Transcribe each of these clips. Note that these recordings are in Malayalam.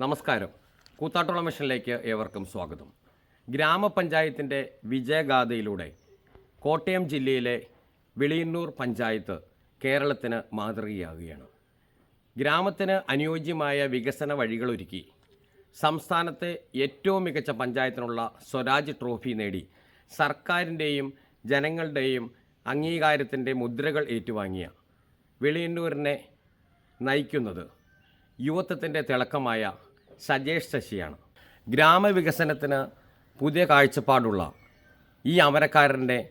നമസ്കാരം. കൂത്താട്ടുള്ള മിഷനിലേക്ക് ഏവർക്കും സ്വാഗതം. ഗ്രാമപഞ്ചായത്തിന്റെ വിജയഗാഥയിലൂടെ കോട്ടയം ജില്ലയിലെ വെളിയന്നൂർ പഞ്ചായത്ത് കേരളത്തിന് മാതൃകയാകുകയാണ്. ഗ്രാമത്തിന് അനുയോജ്യമായ വികസന വഴികളൊരുക്കി സംസ്ഥാനത്തെ ഏറ്റവും മികച്ച പഞ്ചായത്തിനുള്ള സ്വരാജ് ട്രോഫി നേടി സർക്കാരിന്റെയും ജനങ്ങളുടെയും അംഗീകാരത്തിന്റെ മുദ്രകൾ ഏറ്റുവാങ്ങിയ വെളിയന്നൂരിനെ നയിക്കുന്നത് യുവത്വത്തിന്റെ തിളക്കമായ സജേഷ് ശശിയാണ്. ഗ്രാമവികസനത്തിന് പുതിയ കാഴ്ചപ്പാടുള്ള ഈ അമരക്കാരന്റെ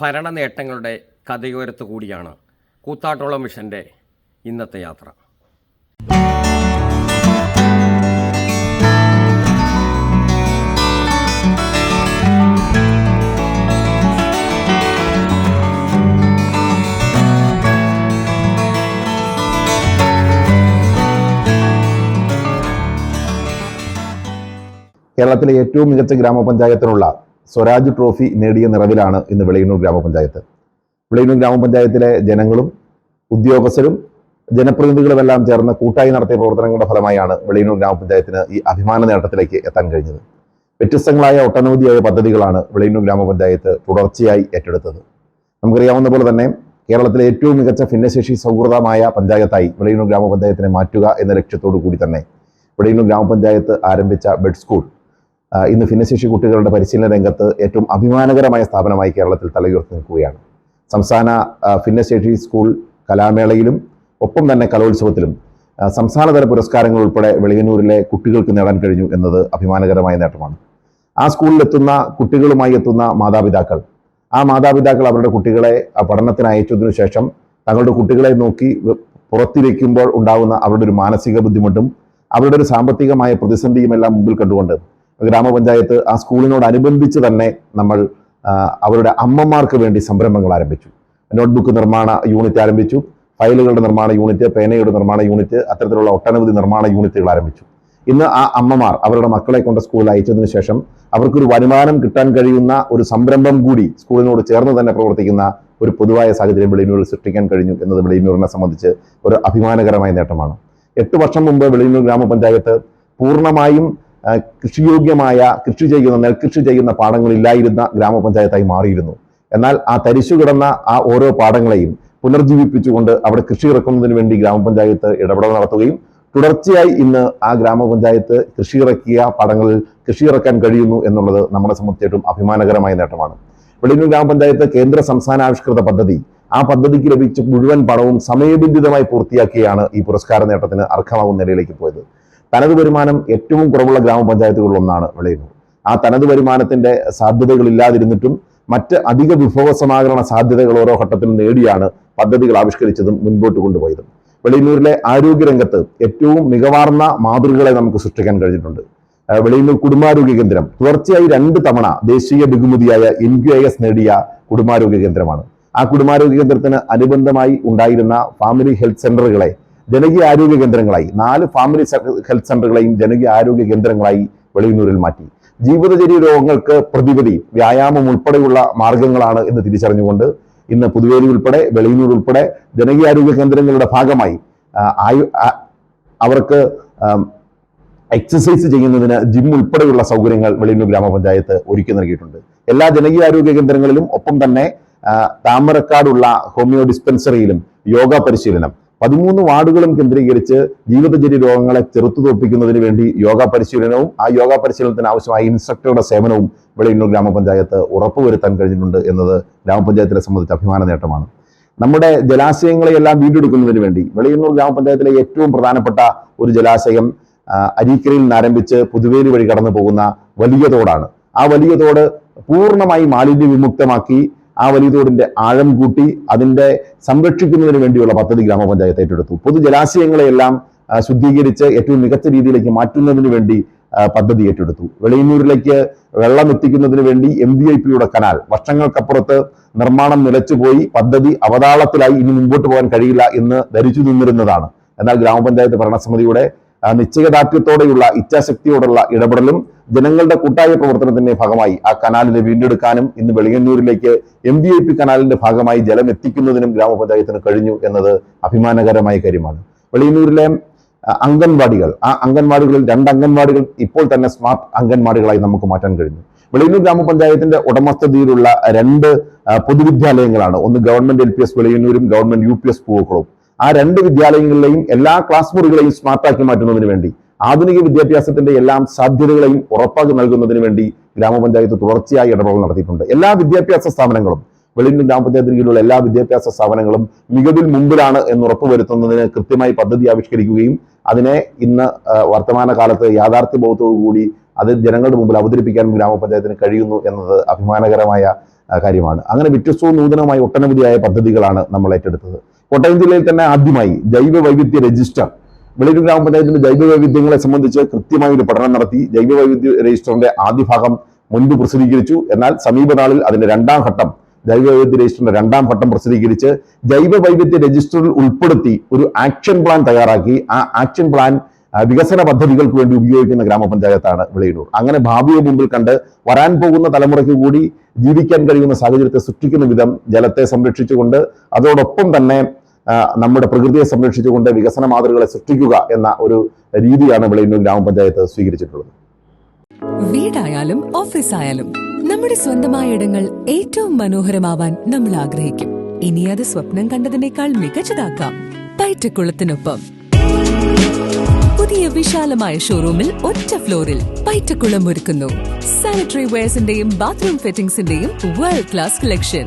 ഭരണ നേട്ടങ്ങളുടെ കഥയോരത്ത് കൂടിയാണ് കൂത്താട്ടോളം മിഷന്റെ ഇന്നത്തെ യാത്ര. കേരളത്തിലെ ഏറ്റവും മികച്ച ഗ്രാമപഞ്ചായത്തിനുള്ള സ്വരാജ് ട്രോഫി നേടിയ നിറവിലാണ് ഇന്ന് വെളിയന്നൂർ ഗ്രാമപഞ്ചായത്ത്. വെളിയന്നൂർ ഗ്രാമപഞ്ചായത്തിലെ ജനങ്ങളും ഉദ്യോഗസ്ഥരും ജനപ്രതിനിധികളുമെല്ലാം ചേർന്ന് കൂട്ടായി നടത്തിയ പ്രവർത്തനങ്ങളുടെ ഫലമായാണ് വെളിയന്നൂർ ഗ്രാമപഞ്ചായത്തിന് ഈ അഭിമാന നേട്ടത്തിലേക്ക് എത്താൻ കഴിഞ്ഞത്. വ്യത്യസ്തങ്ങളായ ഒട്ടനവധിയായ പദ്ധതികളാണ് വെളിയന്നൂർ ഗ്രാമപഞ്ചായത്ത് തുടർച്ചയായി ഏറ്റെടുത്തത്. നമുക്കറിയാവുന്ന പോലെ തന്നെ കേരളത്തിലെ ഏറ്റവും മികച്ച ഭിന്നശേഷി സൗഹൃദമായ പഞ്ചായത്തായി വെളിയന്നൂർ ഗ്രാമപഞ്ചായത്തിനെ മാറ്റുക എന്ന ലക്ഷ്യത്തോടു കൂടി തന്നെ വെളിയന്നൂർ ഗ്രാമപഞ്ചായത്ത് ആരംഭിച്ച ബെഡ് സ്കൂൾ ഇന്ന് ഭിന്നശേഷി കുട്ടികളുടെ പരിശീലന രംഗത്ത് ഏറ്റവും അഭിമാനകരമായ സ്ഥാപനമായി കേരളത്തിൽ തലയുയർത്തി നിൽക്കുകയാണ്. സംസ്ഥാന ഭിന്നശേഷി സ്കൂൾ കലാമേളയിലും ഒപ്പം തന്നെ കലോത്സവത്തിലും സംസ്ഥാനതല പുരസ്കാരങ്ങൾ ഉൾപ്പെടെ വെളിയന്നൂരിലെ കുട്ടികൾക്ക് നേടാൻ കഴിഞ്ഞു എന്നത് അഭിമാനകരമായ നേട്ടമാണ്. ആ സ്കൂളിലെത്തുന്ന കുട്ടികളുമായി എത്തുന്ന മാതാപിതാക്കൾ ആ മാതാപിതാക്കൾ അവരുടെ കുട്ടികളെ പഠനത്തിന് അയച്ചതിനു ശേഷം തങ്ങളുടെ കുട്ടികളെ നോക്കി പുറത്തിരിക്കുമ്പോൾ ഉണ്ടാകുന്ന അവരുടെ ഒരു മാനസിക ബുദ്ധിമുട്ടും അവരുടെ ഒരു സാമ്പത്തികമായ പ്രതിസന്ധിയുമെല്ലാം മുമ്പിൽ കണ്ടുകൊണ്ട് ഗ്രാമപഞ്ചായത്ത് ആ സ്കൂളിനോടനുബന്ധിച്ച് തന്നെ നമ്മൾ അവരുടെ അമ്മമാർക്ക് വേണ്ടി സംരംഭങ്ങൾ ആരംഭിച്ചു. നോട്ട്ബുക്ക് നിർമ്മാണ യൂണിറ്റ് ആരംഭിച്ചു. ഫയലുകളുടെ നിർമ്മാണ യൂണിറ്റ് പേനയുടെ നിർമ്മാണ യൂണിറ്റ് അത്തരത്തിലുള്ള ഒട്ടനവധി നിർമ്മാണ യൂണിറ്റുകൾ ആരംഭിച്ചു. ഇന്ന് ആ അമ്മമാർ അവരുടെ മക്കളെ കൊണ്ട് സ്കൂളിൽ അയച്ചതിന് ശേഷം അവർക്കൊരു വരുമാനം കിട്ടാൻ കഴിയുന്ന ഒരു സംരംഭം കൂടി സ്കൂളിനോട് ചേർന്ന് തന്നെ പ്രവർത്തിക്കുന്ന ഒരു പൊതുവായ സാഹചര്യം വെളിയന്നൂരിൽ സൃഷ്ടിക്കാൻ കഴിഞ്ഞു എന്നത് വെളിയന്നൂരിനെ സംബന്ധിച്ച് ഒരു അഭിമാനകരമായ നേട്ടമാണ്. എട്ട് വർഷം മുമ്പ് വെളിയന്നൂർ ഗ്രാമപഞ്ചായത്ത് പൂർണമായും കൃഷിയോഗ്യമായ കൃഷി ചെയ്യുന്ന നെൽകൃഷി ചെയ്യുന്ന പാടങ്ങളില്ലായിരുന്ന ഗ്രാമപഞ്ചായത്തായി മാറിയിരുന്നു. എന്നാൽ ആ തരിശു കിടന്ന ആ ഓരോ പാടങ്ങളെയും പുനർജീവിപ്പിച്ചുകൊണ്ട് അവിടെ കൃഷി ഇറക്കുന്നതിന് വേണ്ടി ഗ്രാമപഞ്ചായത്ത് ഇടപെടൽ നടത്തുകയും തുടർച്ചയായി ഇന്ന് ആ ഗ്രാമപഞ്ചായത്ത് കൃഷി ഇറക്കിയ പാടങ്ങളിൽ കൃഷി ഇറക്കാൻ കഴിയുന്നു എന്നുള്ളത് നമ്മളെ സംബന്ധിച്ചിട്ടും അഭിമാനകരമായ നേട്ടമാണ്. വെളിയൂർ ഗ്രാമപഞ്ചായത്ത് കേന്ദ്ര സംസ്ഥാനാവിഷ്കൃത പദ്ധതി ആ പദ്ധതിക്ക് ലഭിച്ച മുഴുവൻ പണവും സമയബന്ധിതമായി പൂർത്തിയാക്കിയാണ് ഈ പുരസ്കാര നേട്ടത്തിന് അർഹമാകുന്ന നിലയിലേക്ക് പോയത്. തനത് വരുമാനം ഏറ്റവും കുറവുള്ള ഗ്രാമപഞ്ചായത്തുകളിൽ ഒന്നാണ് ആ തനത് വരുമാനത്തിന്റെ സാധ്യതകൾ ഇല്ലാതിരുന്നിട്ടും മറ്റ് അധിക വിഭവ സമാഹരണ സാധ്യതകൾ ഓരോ ഘട്ടത്തിലും നേടിയാണ് പദ്ധതികൾ ആവിഷ്കരിച്ചതും മുൻപോട്ട് കൊണ്ടുപോയതും. വെളിയന്നൂരിലെ ആരോഗ്യരംഗത്ത് ഏറ്റവും മികവാർന്ന മാതൃകകളെ നമുക്ക് സൃഷ്ടിക്കാൻ കഴിഞ്ഞിട്ടുണ്ട്. വെളിയന്നൂർ കുടുംബാരോഗ്യ കേന്ദ്രം തുടർച്ചയായി രണ്ട് തവണ ദേശീയ ബഹുമതിയായ എൻ ക്യു ഐ എസ് നേടിയ കുടുംബാരോഗ്യ കേന്ദ്രമാണ്. ആ കുടുംബാരോഗ്യ കേന്ദ്രത്തിന് അനുബന്ധമായി ഉണ്ടായിരുന്ന ഫാമിലി ഹെൽത്ത് സെന്ററുകളെ ജനകീയ ആരോഗ്യ കേന്ദ്രങ്ങളായി. നാല് ഫാമിലി ഹെൽത്ത് സെന്ററുകളെയും ജനകീയ ആരോഗ്യ കേന്ദ്രങ്ങളായി വെളിയന്നൂരിൽ മാറ്റി. ജീവിതചര്യ രോഗങ്ങൾക്ക് പ്രതിവിധി വ്യായാമം ഉൾപ്പെടെയുള്ള മാർഗങ്ങളാണ് എന്ന് തിരിച്ചറിഞ്ഞുകൊണ്ട് ഇന്ന് പുതുവേലി ഉൾപ്പെടെ വെളിയന്നൂർ ഉൾപ്പെടെ ജനകീയ ആരോഗ്യ കേന്ദ്രങ്ങളുടെ ഭാഗമായി അവർക്ക് എക്സസൈസ് ചെയ്യുന്നതിന് ജിം ഉൾപ്പെടെയുള്ള സൗകര്യങ്ങൾ വെളിയന്നൂർ ഗ്രാമപഞ്ചായത്ത് ഒരുക്കി നൽകിയിട്ടുണ്ട്. എല്ലാ ജനകീയ ആരോഗ്യ കേന്ദ്രങ്ങളിലും ഒപ്പം തന്നെ താമരക്കാടുള്ള ഹോമിയോ ഡിസ്പെൻസറിയിലും യോഗ പരിശീലനം പതിമൂന്ന് വാർഡുകളും കേന്ദ്രീകരിച്ച് ജീവിതചര്യ രോഗങ്ങളെ ചെറുത്തു തോൽപ്പിക്കുന്നതിന് വേണ്ടി യോഗ പരിശീലനവും ആ യോഗ പരിശീലനത്തിന് ആവശ്യമായ ഇൻസ്ട്രക്ടറുടെ സേവനവും വെളിയന്നൂർ ഗ്രാമപഞ്ചായത്ത് ഉറപ്പുവരുത്താൻ കഴിഞ്ഞിട്ടുണ്ട് എന്നത് ഗ്രാമപഞ്ചായത്തിനെ സംബന്ധിച്ച് അഭിമാന നേട്ടമാണ്. നമ്മുടെ ജലാശയങ്ങളെയെല്ലാം വീണ്ടെടുക്കുന്നതിന് വേണ്ടി വെളിയന്നൂർ ഗ്രാമപഞ്ചായത്തിലെ ഏറ്റവും പ്രധാനപ്പെട്ട ഒരു ജലാശയം അരീക്കരയിൽ നിന്ന് ആരംഭിച്ച് പുതുവേലി വഴി കടന്നു പോകുന്ന വലിയ തോടാണ്. ആ വലിയ തോട് പൂർണമായി മാലിന്യ വിമുക്തമാക്കി ആ വലിയ തോടിന്റെ ആഴം കൂട്ടി അതിന്റെ സംരക്ഷിക്കുന്നതിന് വേണ്ടിയുള്ള പദ്ധതി ഗ്രാമപഞ്ചായത്ത് ഏറ്റെടുത്തു. പൊതുജലാശയങ്ങളെയെല്ലാം ജലാശയങ്ങളെയെല്ലാം ശുദ്ധീകരിച്ച് ഏറ്റവും മികച്ച രീതിയിലേക്ക് മാറ്റുന്നതിന് വേണ്ടി പദ്ധതി ഏറ്റെടുത്തു. വെളിയന്നൂരിലേക്ക് വെള്ളം എത്തിക്കുന്നതിന് വേണ്ടി എം വി ഐ പിയുടെ കനാൽ വർഷങ്ങൾക്കപ്പുറത്ത് നിർമ്മാണം നിലച്ചുപോയി. പദ്ധതി അവതാളത്തിലായി ഇനി മുമ്പോട്ട് പോകാൻ കഴിയില്ല എന്ന് ധരിച്ചു നിന്നിരുന്നതാണ്. എന്നാൽ ഗ്രാമപഞ്ചായത്ത് ഭരണസമിതിയുടെ നിശ്ചയദാർഢ്യത്തോടെയുള്ള ഇച്ഛാശക്തിയോടുള്ള ഇടപെടലും ജനങ്ങളുടെ കൂട്ടായ പ്രവർത്തനത്തിന്റെ ഭാഗമായി ആ കനാലിനെ വീണ്ടെടുക്കാനും ഇന്ന് വെളിയന്നൂരിലേക്ക് എം വി ഐ പി കനാലിന്റെ ഭാഗമായി ജലം എത്തിക്കുന്നതിനും ഗ്രാമപഞ്ചായത്തിന് കഴിഞ്ഞു എന്നത് അഭിമാനകരമായ കാര്യമാണ്. വെളിയന്നൂരിലെ അംഗൻവാടികൾ ആ അംഗൻവാടികളിൽ രണ്ട് അംഗൻവാടികൾ ഇപ്പോൾ തന്നെ സ്മാർട്ട് അംഗൻവാടികളായി നമുക്ക് മാറ്റാൻ കഴിഞ്ഞു. വെളിയന്നൂർ ഗ്രാമപഞ്ചായത്തിന്റെ ഉടമസ്ഥതയിലുള്ള രണ്ട് പൊതുവിദ്യാലയങ്ങളാണ്. ഒന്ന് ഗവൺമെന്റ് എൽ പി എസ് വെളിയന്നൂരും ഗവൺമെന്റ് യു പി എസ് പൂവക്കളും ആ രണ്ട് വിദ്യാലയങ്ങളിലെയും എല്ലാ ക്ലാസ് മുറികളെയും സ്മാർട്ടാക്കി മാറ്റുന്നതിന് വേണ്ടി ആധുനിക വിദ്യാഭ്യാസത്തിന്റെ എല്ലാം സാധ്യതകളെയും ഉറപ്പാക്കി നൽകുന്നതിന് വേണ്ടി ഗ്രാമപഞ്ചായത്ത് തുടർച്ചയായി ഇടപെടൽ നടത്തിയിട്ടുണ്ട്. എല്ലാ വിദ്യാഭ്യാസ സ്ഥാപനങ്ങളും വെളിയന്നൂർ ഗ്രാമപഞ്ചായത്തിന് കീഴിലുള്ള എല്ലാ വിദ്യാഭ്യാസ സ്ഥാപനങ്ങളും മികവിൽ മുമ്പിലാണ് എന്ന് ഉറപ്പുവരുത്തുന്നതിന് കൃത്യമായി പദ്ധതി ആവിഷ്കരിക്കുകയും അതിനെ ഇന്ന് വർത്തമാന കാലത്ത് യാഥാർത്ഥ്യബോധത്തോടു കൂടി അത് ജനങ്ങളുടെ മുമ്പിൽ അവതരിപ്പിക്കാൻ ഗ്രാമപഞ്ചായത്തിന് കഴിയുന്നു എന്നത് അഭിമാനകരമായ കാര്യമാണ്. അങ്ങനെ വ്യത്യസ്തവും നൂതനമായ ഒട്ടനവധിയായ പദ്ധതികളാണ് നമ്മൾ ഏറ്റെടുത്തത്. കോട്ടയം ജില്ലയിൽ തന്നെ ആദ്യമായി ജൈവ വൈവിധ്യ രജിസ്റ്റർ വെളിയൂർ ഗ്രാമപഞ്ചായത്തിന്റെ ജൈവ വൈവിധ്യങ്ങളെ സംബന്ധിച്ച് കൃത്യമായ ഒരു പഠനം നടത്തി ജൈവ വൈവിധ്യ രജിസ്റ്ററിന്റെ ആദ്യ ഭാഗം മുൻപ് പ്രസിദ്ധീകരിച്ചു. എന്നാൽ സമീപനാളിൽ അതിന്റെ രണ്ടാം ഘട്ടം ജൈവ വൈവിധ്യ രജിസ്റ്ററിന്റെ രണ്ടാം ഘട്ടം പ്രസിദ്ധീകരിച്ച് ജൈവ വൈവിധ്യ രജിസ്റ്ററിൽ ഉൾപ്പെടുത്തി ഒരു ആക്ഷൻ പ്ലാൻ തയ്യാറാക്കി. ആ ആക്ഷൻ പ്ലാൻ വികസന പദ്ധതികൾക്ക് വേണ്ടി ഉപയോഗിക്കുന്ന ഗ്രാമപഞ്ചായത്താണ് വെളിയൂർ അങ്ങനെ ഭാവിയെ മുമ്പിൽ കണ്ട് വരാൻ പോകുന്ന തലമുറയ്ക്ക് കൂടി ജീവിക്കാൻ കഴിയുന്ന സാഹചര്യത്തെ സൃഷ്ടിക്കുന്ന വിധം ജലത്തെ സംരക്ഷിച്ചുകൊണ്ട് അതോടൊപ്പം തന്നെ നമ്മുടെ പ്രകൃതിയെ സംരക്ഷിച്ചുകൊണ്ട് വികസന മാതൃകകളെ സൃഷ്ടിക്കുക എന്ന ഒരു രീതിയാണ് വിളയൂർ ഗ്രാമപഞ്ചായത്ത് സ്വീകരിച്ചിട്ടുള്ളത്. വീടായാലും ഓഫീസായാലും നമ്മുടെ സ്വന്തമായ ഇടങ്ങൾ ഏറ്റവും മനോഹരമാവാൻ നമ്മൾ ആഗ്രഹിക്കും. ഇനി അത് സ്വപ്നം കണ്ടതിനേക്കാൾ മികച്ചതാക്കാം. പൈറ്റക്കുളത്തിനൊപ്പം. പുതിയ വിശാലമായ ഷോറൂമിൽ ഒറ്റ ഫ്ലോറിൽ പൈറ്റക്കുളം ഒരുക്കുന്നു. സാനിറ്ററി വെയർസിന്റെയും ബാത്റൂം ഫിറ്റിംഗ്സിന്റെയും വേൾഡ് ക്ലാസ് കളക്ഷൻ